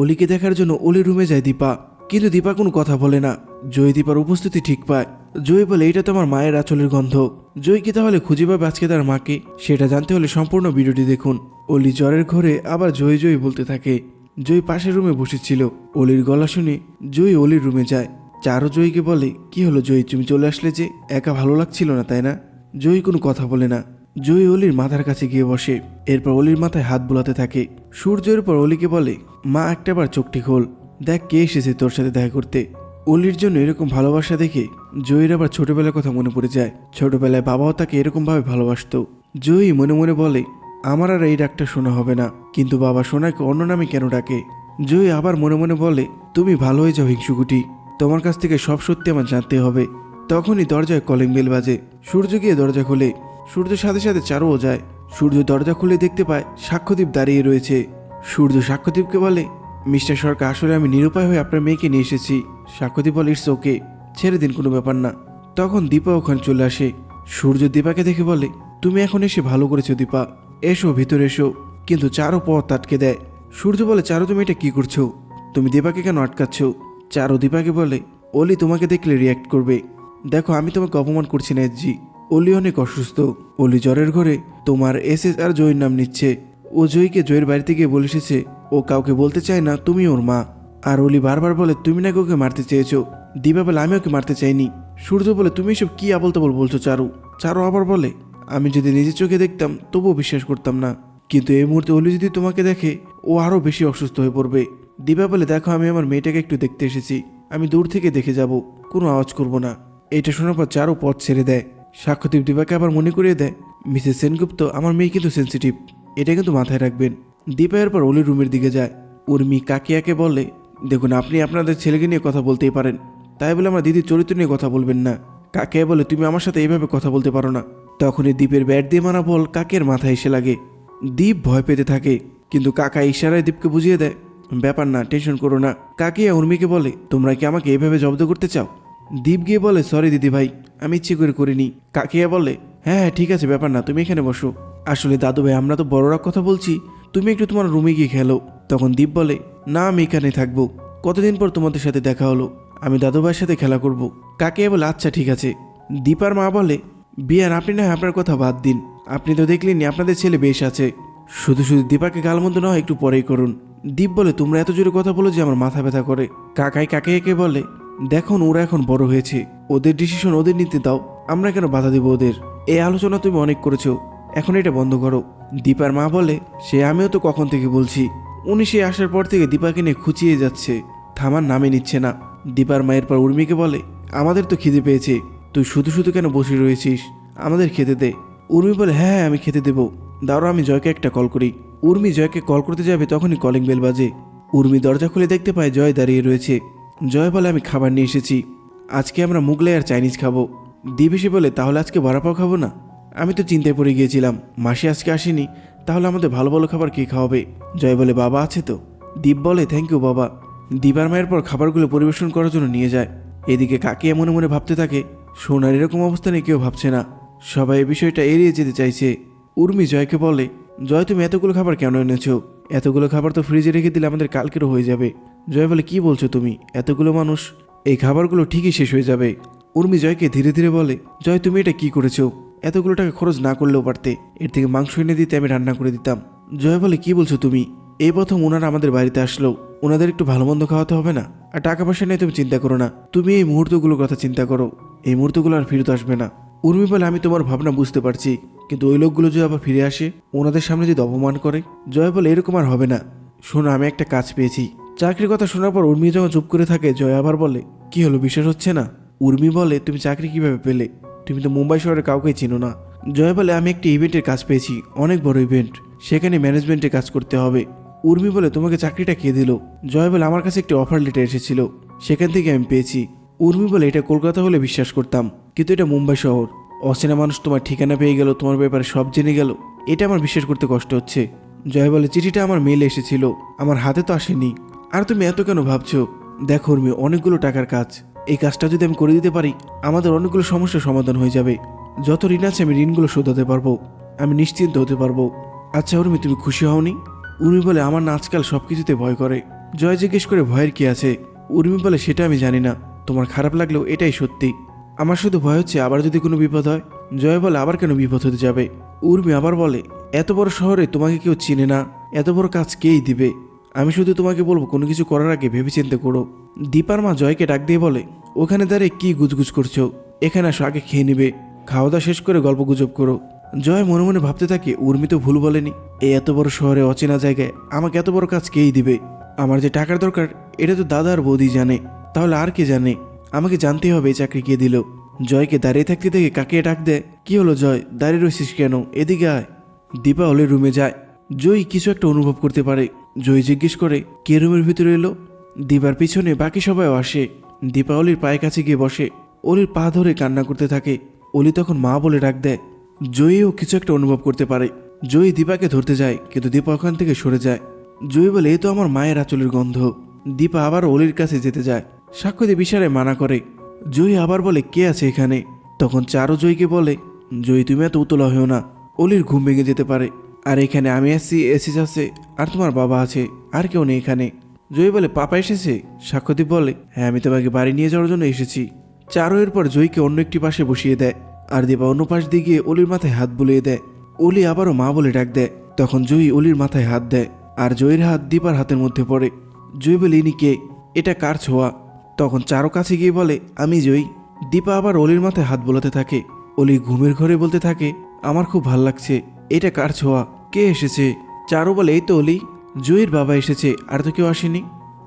অলিকে দেখার জন্য অলির রুমে যায় দীপা। কিন্তু দীপা কোনো কথা বলে না। জয় দীপার উপস্থিতি ঠিক পায়। জয় বলে এটা তো আমার মায়ের আঁচলের গন্ধ। জয় কি তাহলে খুঁজে পাবে আজকে তার মাকে। সেটা জানতে হলে সম্পূর্ণ ভিডিওটি দেখুন। অলি জ্বরের ঘরে আবার জয় জয় বলতে থাকে। জয় পাশের রুমে বসেছিল। অলির গলা শুনে জয় অলির রুমে যায়। চারও জয়কে বলে, কি হলো জয়? তুমি চলে আসলে যে? একা ভালো লাগছিল না, তাই না? জয় কোনো কথা বলে না। জয় অলির মাথার কাছে গিয়ে বসে। এরপর অলির মাথায় হাত বুলাতে থাকে। সূর্যের পর অলিকে বলে, মা একটাবার চোখটি খোল। দেখ কে এসেছে তোর সাথে দেখা করতে। অলির জন্য এরকম ভালোবাসা দেখে জয়ের আবার ছোটবেলার কথা মনে পড়ে যায়। ছোটবেলায় বাবাও তাকে এরকমভাবে ভালোবাসতো। জয়ী মনে মনে বলে, আমার আর এই ডাকটা শোনা হবে না। কিন্তু বাবা সোনাকে অন্য নামে কেন ডাকে? জয়ী আবার মনে মনে বলে, তুমি ভালো হয়ে যাও হিংসুকুটি। তোমার কাছ থেকে সব সত্যি আমার জানতে হবে। তখনই দরজায় কলিং বেল বাজে। সূর্য গিয়ে দরজা খোলে। সূর্যের সাথে সাথে চারুও যায়। সূর্য দরজা খুলে দেখতে পায় সাক্ষ্যদীপ দাঁড়িয়ে রয়েছে। সূর্য সাক্ষ্যদীপকে বলে, মিস্টার সরকার, আসলে আমি নিরুপায় হয়ে আপনার মেয়েকে নিয়ে এসেছি। সাক্ষ্যদীপ বলে, ইটস ওকে, ছেড়ে দিন, কোনো ব্যাপার না। তখন দীপা ওখানে চলে আসে। সূর্য দীপাকে দেখে বলে, তুমি এখন এসে ভালো করেছ দীপা। এসো, ভিতরে এসো। কিন্তু চারও পথ আটকে দেয়। সূর্য বলে, চারো, তুমি এটা কি করছ? তুমি দীপাকে কেন আটকাচ্ছ? চারো দীপাকে বলে, অলি তোমাকে দেখলে রিয়াক্ট করবে। দেখো, আমি তোমাকে অপমান করছি না জি। অলি অনেক অসুস্থ। অলি জ্বরের ঘরে তোমার এস এস আর জয়ের নাম নিচ্ছে। ও জয়কে জয়ের বাড়িতে গিয়ে বলে এসেছে, ও কাউকে বলতে চায় না, তুমি ওর মা। আর অলি বারবার বলে, তুমি নাকি ওকে মারতে চেয়েছো? দিবা বলে, আমি ওকে মারতে চাইনি। সূর্য বলে, তুমি এসব কি আবল তাবল বলছো চারু? চারু আবার বলে, আমি যদি নিজের চোখে দেখতাম, তবুও বিশ্বাস করতাম না। কিন্তু এই মুহূর্তে অলি যদি তোমাকে দেখে, ও আরও বেশি অসুস্থ হয়ে পড়বে। দিবা বলে, দেখো, আমি আমার মেয়েটাকে একটু দেখতে এসেছি। আমি দূর থেকে দেখে যাব, কোনো আওয়াজ করব না। এটা শোনার পর চারও পথ ছেড়ে দেয়। সাক্ষ্যদীপ দীপাকে আবার মনে করিয়ে দেয়, মিসেস সেনগুপ্ত, আমার মেয়ে কিন্তু সেন্সিটিভ এটা কিন্তু মাথায় রাখবেন। দীপা এরপর অলির রুমের দিকে যায়। উর্মি কাকিয়াকে বলে, দেখুন, আপনি আপনাদের ছেলেকে নিয়ে কথা বলতেই পারেন। তাই বলে আমার দিদির চরিত্র নিয়ে কথা বলবেন না। কাকিয়া বলে, তুমি আমার সাথে এইভাবে কথা বলতে পারো না। তখনই দ্বীপের ব্যাট দিয়ে মারা বল কাকের মাথায় এসে লাগে। দ্বীপ ভয় পেতে থাকে, কিন্তু কাকা ইশারায় দ্বীপকে বুঝিয়ে দেয়, ব্যাপার না, টেনশন করো না। কাকিয়া উর্মিকে বলে, তোমরা কি আমাকে এইভাবে জব্দ করতে চাও? দ্বীপ গিয়ে বলে সরি দিদি ভাই, আমি ইচ্ছে করে করিনি। কাকিয়া বলে হ্যাঁ হ্যাঁ ঠিক আছে, ব্যাপার না, তুমি এখানে বসো। আসলে দাদু ভাই, আমরা তো বড়রা কথা বলছি, তুমি একটু তোমার রুমে গিয়ে খেলো। তখন দীপ বলে, না, আমি এখানে থাকব। কতদিন পর তোমাদের সাথে দেখা হলো? আমি দাদু ভাইয়ের সাথে খেলা করব। কাকিয়া বলে আচ্ছা ঠিক আছে। দীপার মা বলে বিয়ার আপনি না আপনার কথা বাদ দিন। আপনি তো দেখলেননি আপনাদের ছেলে বেশ আছে। শুধু শুধু দীপাকে গালমন্দ না হয় একটু পরেই করুন। দীপ বলে, তোমরা এত জোরে কথা বলো যে আমার মাথা ব্যথা করে। কাকাই কাকাইকে বলে দেখুন, ওরা এখন বড় হয়েছে। ওদের ডিসিশন ওদের নিতে দাও। আমরা কেন বাধা দেব ওদের? এই আলোচনা তুমি অনেক করেছ। এখন এটা বন্ধ করো। দীপার মা বলে, সে আমিও তো কখন থেকে বলছি। উনি সে আসার পর থেকে দীপাকে নিয়ে খুঁচিয়ে যাচ্ছে। থামার নামে নিচ্ছে না। দীপার মায়ের পর উর্মিকে বলে, আমাদের তো খিদে পেয়েছে। তুই শুধু শুধু কেন বসে রয়েছিস? আমাদের খেতে দে। উর্মি বলে হ্যাঁ হ্যাঁ আমি খেতে দেবো। দাঁড়ো আমি জয়কে একটা কল করি। উর্মি জয়কে কল করতে যাবে তখনই কলিং বেল বাজে। উর্মি দরজা খুলে দেখতে পায় জয় দাঁড়িয়ে রয়েছে। জয় বলে আমি খাবার নিয়ে এসেছি। আজকে আমরা মুগলাই আর চাইনিজ খাব। দিবেশে বলে, তাহলে আজকে বড়াপাও খাব না? আমি তো চিন্তায় পড়ে গিয়েছিলাম, মাসি আজকে আসেনি, তাহলে আমাদের ভালো ভালো খাবার কে খাওয়াবে? জয় বলে, বাবা আছে তো। দীপ বলে থ্যাংক ইউ বাবা। দিবার মায়ের পর খাবারগুলো পরিবেশন করার জন্য নিয়ে যায়। এদিকে কাকিয়া মনে মনে ভাবতে থাকে, সোনার এরকম অবস্থানে কেউ ভাবছে না। সবাই এই বিষয়টা এড়িয়ে যেতে চাইছে। উর্মি জয়কে বলে, জয়, তুমি এতগুলো খাবার কেন এনেছো? এতগুলো খাবার তো ফ্রিজে রেখে দিলে আমাদের কালকেরও হয়ে যাবে। জয় বলে কি বলছো তুমি? এতগুলো মানুষ, এই খাবারগুলো ঠিকই শেষ হয়ে যাবে। উর্মি জয়কে ধীরে ধীরে বলে, জয়, তুমি এটা কি করেছ? এতগুলো টাকা খরচ না করলেও পারতে। এর থেকে মাংস এনে দিতে আমি রান্না করে দিতাম। জয় বলে কি বলছো তুমি? এই প্রথম ওনারা আমাদের বাড়িতে আসলো। ওনাদের একটু ভালো মন্দ খাওয়াতে হবে না? আর টাকা পয়সা নিয়ে তুমি চিন্তা করো না। তুমি এই মুহূর্তগুলোর কথা চিন্তা করো। এই মুহূর্তগুলো আর ফিরত আসবে না। উর্মি বলে, আমি তোমার ভাবনা বুঝতে পারছি। কিন্তু ওই লোকগুলো যদি আবার ফিরে আসে, ওনাদের সামনে যদি অপমান করে জয় বলে এরকম আর হবে না। শোনো, আমি একটা কাজ পেয়েছি। চাকরির কথা শোনার পর উর্মি যখন চুপ করে থাকে, জয় আবার বলে, কি হলো, বিশ্বাস হচ্ছে না? উর্মি বলে, তুমি চাকরি কীভাবে পেলে? তুমি তো মুম্বাই শহরে কাউকে চিনো না। জয় বলে, আমি একটি ইভেন্টের কাজ পেয়েছি, অনেক বড় ইভেন্ট। সেখানে ম্যানেজমেন্টে কাজ করতে হবে। উর্মি বলে, তোমাকে চাকরিটা কে দিল? জয় বলে, আমার কাছে একটি অফার লেটার এসেছিল, সেখান থেকে আমি পেয়েছি। উর্মি বলে, এটা কলকাতা হলে বিশ্বাস করতাম, কিন্তু এটা মুম্বাই শহর। অচেনা মানুষ তোমার ঠিকানা পেয়ে গেল, তোমার ব্যাপারে সব জেনে গেল। এটা আমার বিশ্বাস করতে কষ্ট হচ্ছে। জয় বলে, চিঠিটা আমার মেলে এসেছিল, আমার হাতে তো আসেনি। আর তুমি এত কেন ভাবছ? দেখো উর্মি, অনেকগুলো টাকার কাজ। এই কাজটা যদি আমি করে দিতে পারি, আমাদের অনেকগুলো সমস্যার সমাধান হয়ে যাবে। যত ঋণ আছে, আমি ঋণগুলো শোধাতে পারব। আমি নিশ্চিন্ত হতে পারব। আচ্ছা উর্মি, তুমি খুশি হওনি? উর্মি বলে, আমার না আজকাল সব কিছুতে ভয় করে। জয় জিজ্ঞেস করে, ভয়ের কি আছে? উর্মি বলে, সেটা আমি জানি না। তোমার খারাপ লাগলেও এটাই সত্যি। আমার শুধু ভয় হচ্ছে, আবার যদি কোনো বিপদ হয়? জয় বলে, আবার কেন বিপদ হতে যাবে? উর্মি আবার বলে, এত বড় শহরে তোমাকে কেউ চিনে না। এত বড় কাজ কেই দিবে? আমি শুধু তোমাকে বলব, কোনো কিছু করার আগে ভেবেচিন্তে করো। দীপার মা জয়কে ডাক দিয়ে বলে, ওখানে দাঁড়িয়ে কি গুজগুজ করছ? এখানে আসো, আগে খেয়ে নিবে। খাওয়া দাওয়া শেষ করে গল্প গুজব করো। জয় মনে মনে ভাবতে থাকে, উর্মি তো ভুল বলেনি। এই এত বড় শহরে অচেনা জায়গায় আমাকে এত বড় কাজ কেই দিবে? আমার যে টাকার দরকার, এটা তো দাদা আর বৌদি জানে। তাহলে আর কে জানে? আমাকে জানতেই হবে এই চাকরি কে দিল? জয়কে দাঁড়িয়ে থাকতে দেখে কাকে ডাক দেয়, কি হলো জয়? দাঁড়িয়ে রয়েছিস কেন? এদিকে আয়। দীপা হলে রুমে যায়। জয় কিছু একটা অনুভব করতে পারে। জয় জিজ্ঞেস করে, কে রুমের ভিতরে এলো? দীপার পিছনে বাকি সবাইও আসে। দীপা অলির পায়ের কাছে গিয়ে বসে। অলির পা ধরে কান্না করতে থাকে। অলি তখন মা বলে ডাক দেয়। জয়ীও কিছু একটা অনুভব করতে পারে। জয়ী দীপাকে ধরতে যায়, কিন্তু দীপা ওখান থেকে সরে যায়। জয়ী বলে, এ তো আমার মায়ের আঁচলের গন্ধ। দীপা আবার অলির কাছে যেতে যায়। সাক্ষ্যদীপ ইশারে মানা করে। জয়ী আবার বলে, কে আছে এখানে? তখন চারো জয়ীকে বলে, জয়ী, তুমি এত উতলা হয়েও না। অলির ঘুম ভেঙে যেতে পারে। আর এখানে আমি আসছি এসিস আছে, আর তোমার বাবা আছে, আর কেউ নেই এখানে। জয়ী বলে, পাপা এসেছে? সাক্ষ্যদীপ বলে হ্যাঁ আমি তোমাকে বাড়ি নিয়ে যাওয়ার জন্য এসেছি। চারো এরপর জয়ীকে অন্য একটি পাশে বসিয়ে দেয়, আর দীপা অন্য পাশ দিয়ে গিয়ে অলির মাথায় হাত বুলিয়ে দেয়। অলি আবারও মা বলে ডাক দেয়, তখন জয়ী অলির মাথায় হাত দেয়, আর জয়ীর হাত দীপার হাতের মধ্যে পড়ে। জয়ী বলে, ইনি কে? এটা কার ছোঁয়া? তখন চারো কাছে গিয়ে বলে, আমি জয়ী। দীপা আবার অলির মাথায় হাত বোলাতে থাকে। অলি ঘুমের ঘরে বলতে থাকে, আমার খুব ভালো লাগছে। এটা কার ছোঁয়া? কে এসেছে? চারু বলে, এই তো অলি। জয়ীর বাবা এসেছে, আর তো কেউ আসেনি।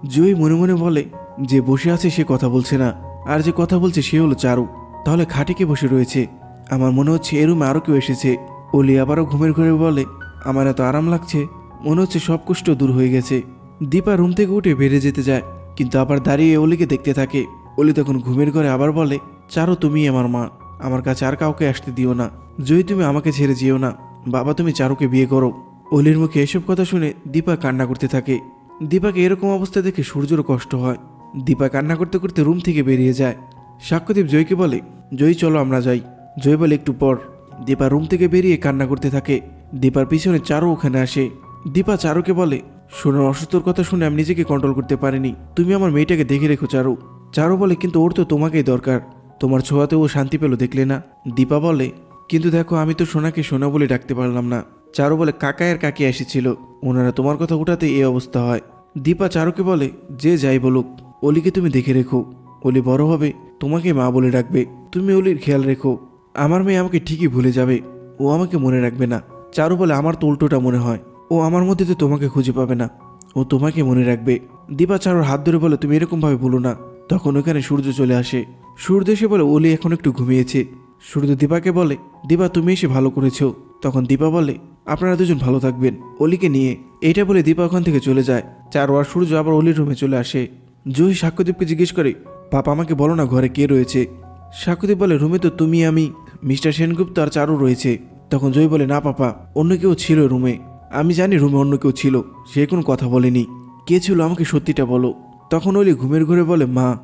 জয়ী মনে মনে বলে, যে বসে আছে সে কথা বলছে না। আর যে কথা বলছে সে হলো চারু। তাহলে খাটিকে বসে রয়েছে? আমার মনে হচ্ছে এ রুমে আরও কেউ এসেছে। অলি আবারও ঘুমের ঘরে বলে, আমার এত আরাম লাগছে। মনে হচ্ছে সব কষ্ট দূর হয়ে গেছে। দীপা রুম থেকে উঠে বেড়ে যেতে যায়, কিন্তু আবার দাঁড়িয়ে অলিকে দেখতে থাকে। অলি তখন ঘুমের ঘরে আবার বলে, চারো তুমি আমার মা। আমার কাছে আর কাউকে আসতে দিও না। জয়ী তুমি আমাকে ছেড়ে যেও না। বাবা তুমি চারুকে বিয়ে করো। অলির মুখে এসব কথা শুনে দীপা কান্না করতে থাকে। দীপাকে এরকম অবস্থা দেখে সূর্যরও কষ্ট হয়। দীপা কান্না করতে করতে রুম থেকে বেরিয়ে যায়। সাক্ষ্যদীপ জয়কে বলে, জয়ী, চলো আমরা যাই। জয় বলে, একটু পর। দীপা রুম থেকে বেরিয়ে কান্না করতে থাকে। দীপার পিছনে চারু ওখানে আসে। দীপা চারুকে বলে সোনার অসুস্থর কথা শুনে আমি নিজেকে কন্ট্রোল করতে পারিনি। তুমি আমার মেয়েটাকে দেখে রেখো চারু। চারু বলে, কিন্তু ওর তো তোমাকেই দরকার। তোমার ছোঁয়াতে ও শান্তি পেল দেখলে না। দীপা বলে কিন্তু দেখো, আমি তো সোনাকে সোনা বলে ডাকতে পারলাম না। চারু বলে কাকা আর কাকি এসেছিল। ওনারা তোমার কথা উঠাতে এই অবস্থা হয়। দীপা চারুকে বলে, যে যাই বলুক, অলিকে তুমি দেখে রেখো। অলি বড় হবে, তোমাকে মা বলে ডাকবে। তুমি অলির খেয়াল রেখো। আমার মেয়ে আমাকে ঠিকই ভুলে যাবে। ও আমাকে মনে রাখবে না। চারু বলে, আমার তো উল্টোটা মনে হয়। ও আমার মধ্যে তো তোমাকে খুঁজে পাবে না। ও তোমাকে মনে রাখবে। দীপা চারুর হাত ধরে বলে, তুমি এরকমভাবে ভুলো না। তখন ওখানে সূর্য চলে আসে। সূর্য এসে বলে, অলি এখন একটু ঘুমিয়েছে। সূর্য দীপাকে বলে দীপা, তুমি এসে ভালো করেছ। তখন দীপা বলে, আপনারা দুজন ভালো থাকবেন, অলিকে নিয়ে। এইটা বলে দীপা ওখান থেকে চলে যায়। চারু আর সূর্য আবার অলির রুমে চলে আসে। জয়ী সাক্ষ্যদীপকে জিজ্ঞেস করে পাপা আমাকে বলো না ঘরে কে রয়েছে? সাক্ষ্যদীপ বলে, রুমে তো তুমি, আমি, মিস্টার সেনগুপ্ত আর চারু রয়েছে। তখন জয় বলে, না, পাপা, অন্য কেউ ছিল রুমে। আমি জানি রুমে অন্য কেউ ছিল, সে কোনো কথা বলেনি। কে ছিল আমাকে সত্যিটা বলো? তখন অলি ঘুমের ঘরে বলে, মা